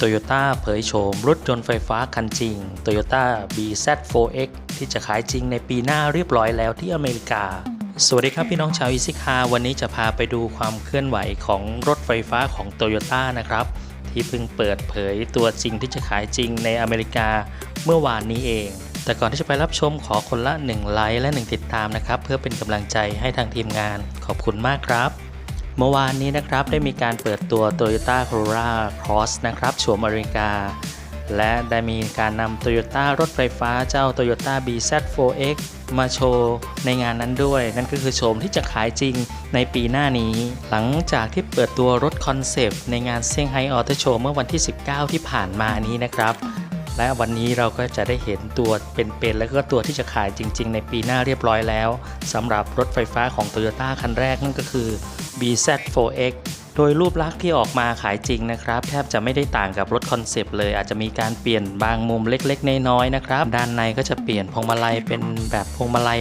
Toyota เผยโฉมรถยนต์ไฟฟ้าคันจริง Toyota BZ4X ที่จะขายจริงในปีหน้าเรียบร้อยแล้วที่อเมริกา สวัสดีครับพี่น้องชาวอีซิคาวันนี้จะพาไปดูความเคลื่อนไหวของรถไฟฟ้าของ Toyota นะครับ ที่เพิ่งเปิดเผยตัวจริงที่จะขายจริงในอเมริกาเมื่อวานนี้เอง แต่ก่อนที่จะไปรับชมขอคนละ 1 ไลค์และ 1 ติดตามนะครับ เพื่อเป็นกำลังใจให้ทางทีมงานขอบคุณมากครับ เมื่อวานนี้นะครับได้มีการเปิดตัว Toyota Corolla Cross นะครับโฉมอเมริกา และได้มีการนำ Toyota รถไฟฟ้าเจ้า Toyota BZ4X มาโชว์ในงานนั้นด้วย นั่นก็คือโฉมที่จะขายจริงในปีหน้านี้ หลังจากที่เปิดตัวรถคอนเซปต์ในงานเซี่ยงไฮ้ออโตโชว์เมื่อวันที่ 19 ที่ผ่านมานี้นะครับ และวันนี้เราก็จะได้เห็นตัวเป็นๆแล้วก็ตัวที่จะขายจริง ๆ ในปีหน้าเรียบร้อยแล้วสำหรับรถไฟฟ้าของ Toyota คันแรกนั่นก็คือ BZ4X โดยรูปลักษณ์ที่ออกมาขายจริงนะครับ แทบจะไม่ได้ต่างกับรถคอนเซปต์เลย อาจจะมีการเปลี่ยนบางมุมเล็กๆ น้อยๆนะครับ ด้านในก็จะเปลี่ยนพวงมาลัยเป็นแบบพวงมาลัย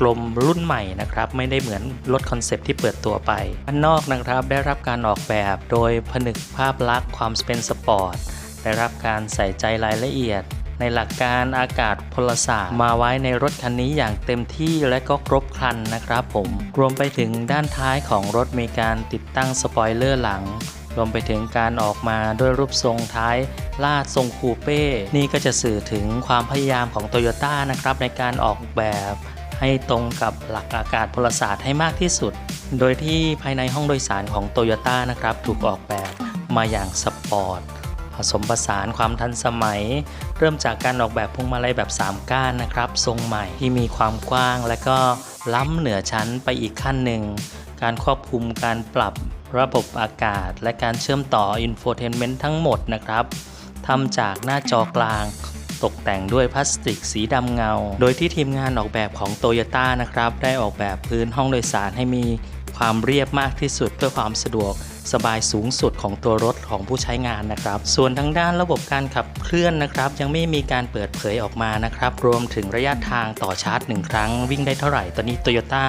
กลมรุ่นใหม่นะครับ ไม่ได้เหมือนรถคอนเซปต์ที่เปิดตัวไปด้านนอกนะครับได้รับการออกแบบโดยผนึกภาพลักษณ์ความเป็นสปอร์ต ได้รับการใส่ใจรายละเอียด ในหลักการอากาศพลศาสตร์มาไว้ในรถคันนี้อย่างเต็มที่และก็ครบครันนะครับผม รวมไปถึงด้านท้ายของรถมีการติดตั้งสปอยเลอร์หลังรวมไปถึงการออกมาด้วยรูปทรงท้ายลาดทรงคูเป้ นี่ก็จะสื่อถึงความพยายามของโตโยต้านะครับในการออกแบบให้ตรงกับหลักอากาศพลศาสตร์ให้มากที่สุด โดยที่ภายในห้องโดยสารของโตโยต้านะครับถูกออกแบบมาอย่างสปอร์ต ผสมผสานความทันสมัย เริ่มจากการออกแบบพวงมาลัยแบบ 3 ก้านนะครับ ทรงใหม่ที่มีความกว้าง และก็ล้ำเหนือชั้นไปอีกขั้นหนึ่ง การควบคุมการปรับระบบอากาศ และการเชื่อมต่ออินโฟเทนเมนต์ทั้งหมดนะครับทำจากหน้าจอกลางตกแต่งด้วยพลาสติกสีดำเงา โดยที่ทีมงานออกแบบของโตโยต้านะครับ ได้ออกแบบพื้นห้องโดยสารให้มีความเรียบมากที่สุดเพื่อความสะดวก สบายสูงสุดของตัวรถของผู้ใช้งานนะครับ ส่วนทางด้านระบบการขับเคลื่อนนะครับ ยังไม่มีการเปิดเผยออกมานะครับ รวมถึงระยะทางต่อชาร์จ 1 ครั้ง วิ่งได้เท่าไหร่ ตอนนี้โตโยต้า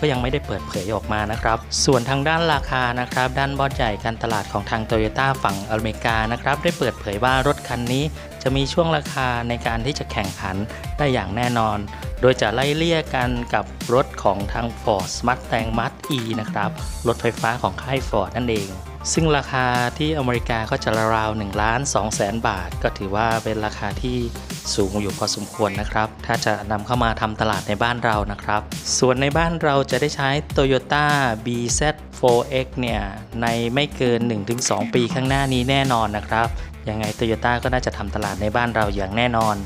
ก็ยังไม่ได้เปิดเผยออกมานะครับ ส่วนทางด้านราคานะครับ ด้านบอสใหญ่การตลาดของทางโตโยต้าฝั่งอเมริกานะครับ ได้เปิดเผยว่ารถคันนี้จะมีช่วงราคาในการที่จะแข่งขันได้อย่างแน่นอน โดยจะไล่เลี่ยกันกับรถ ของทาง Ford Mustang Mach-E นะครับ รถไฟฟ้าของค่าย Ford นั่นเอง ซึ่งราคาที่อเมริกาก็จะราวๆ1ล้าน2แสนบาท ก็ถือว่าเป็นราคาที่สูงอยู่พอสมควรนะครับ ถ้าจะนำเข้ามาทำตลาดในบ้านเรานะครับ ส่วนในบ้านเราจะได้ใช้ Toyota BZ4X เนี่ยในไม่เกิน 1-2 ปีข้างหน้านี้แน่นอนนะครับ ยังไงโตโยต้าก็น่าจะทำตลาดในบ้านเราอย่างแน่นอน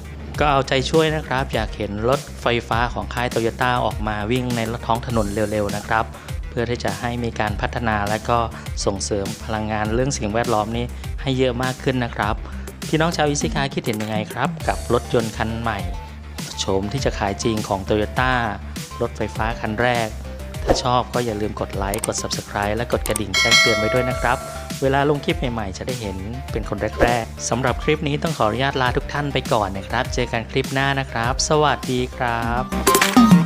ก็เอาใจช่วยนะครับ อยากเห็นรถไฟฟ้าของค่ายโตโยต้าออกมาวิ่งในท้องถนนเร็วๆนะครับ เพื่อที่จะให้มีการพัฒนาและก็ส่งเสริมพลังงานเรื่องสิ่งแวดล้อมนี้ให้เยอะมากขึ้นนะครับ พี่น้องชาวอิซิคาคิดเห็นยังไงครับ กับรถยนต์คันใหม่โฉมที่จะขายจริงของ Toyota รถไฟฟ้าคันแรก ถ้าชอบก็อย่าลืมกดไลค์กด Subscribe และกดกระดิ่งแจ้งเตือนไว้ด้วยนะครับ เวลาลงคลิปใหม่ๆ จะได้เห็นเป็นคนแรกๆสำหรับคลิปนี้ต้องขออนุญาตลาทุกท่านไปก่อนนะครับ เจอกันคลิปหน้านะครับ สวัสดีครับ